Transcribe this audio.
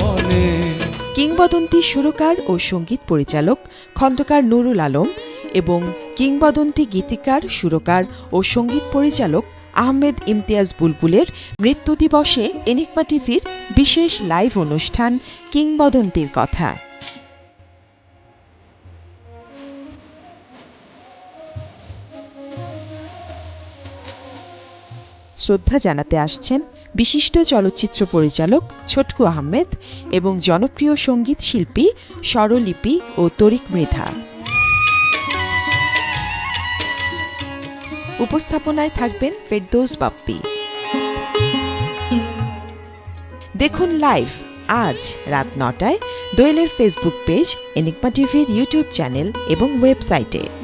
বলে। কিংবদন্তি সুরকার ও সংগীত পরিচালক খন্দকার নুরুল আলম এবং কিংবদন্তি গীতিকার, সুরকার ও সংগীত পরিচালক আহমেদ ইমতিয়াজ বুলবুলের মৃত্যু দিবসে এনিকমা টিভির বিশেষ লাইভ অনুষ্ঠান কিংবদন্তির কথা। শ্রদ্ধা জানাতে আসছেন বিশিষ্ট চলচ্চিত্র পরিচালক ছোটকু আহমেদ এবং জনপ্রিয় সংগীত শিল্পী স্বরলিপি ও তরিক মৃধা। উপস্থাপনায় থাকবেন ফেরদৌস বাপ্পি। দেখুন লাইভ আজ রাত নটায় দোয়েলের ফেসবুক পেজ এনিকমা টিভির ইউটিউব চ্যানেল এবং ওয়েবসাইটে।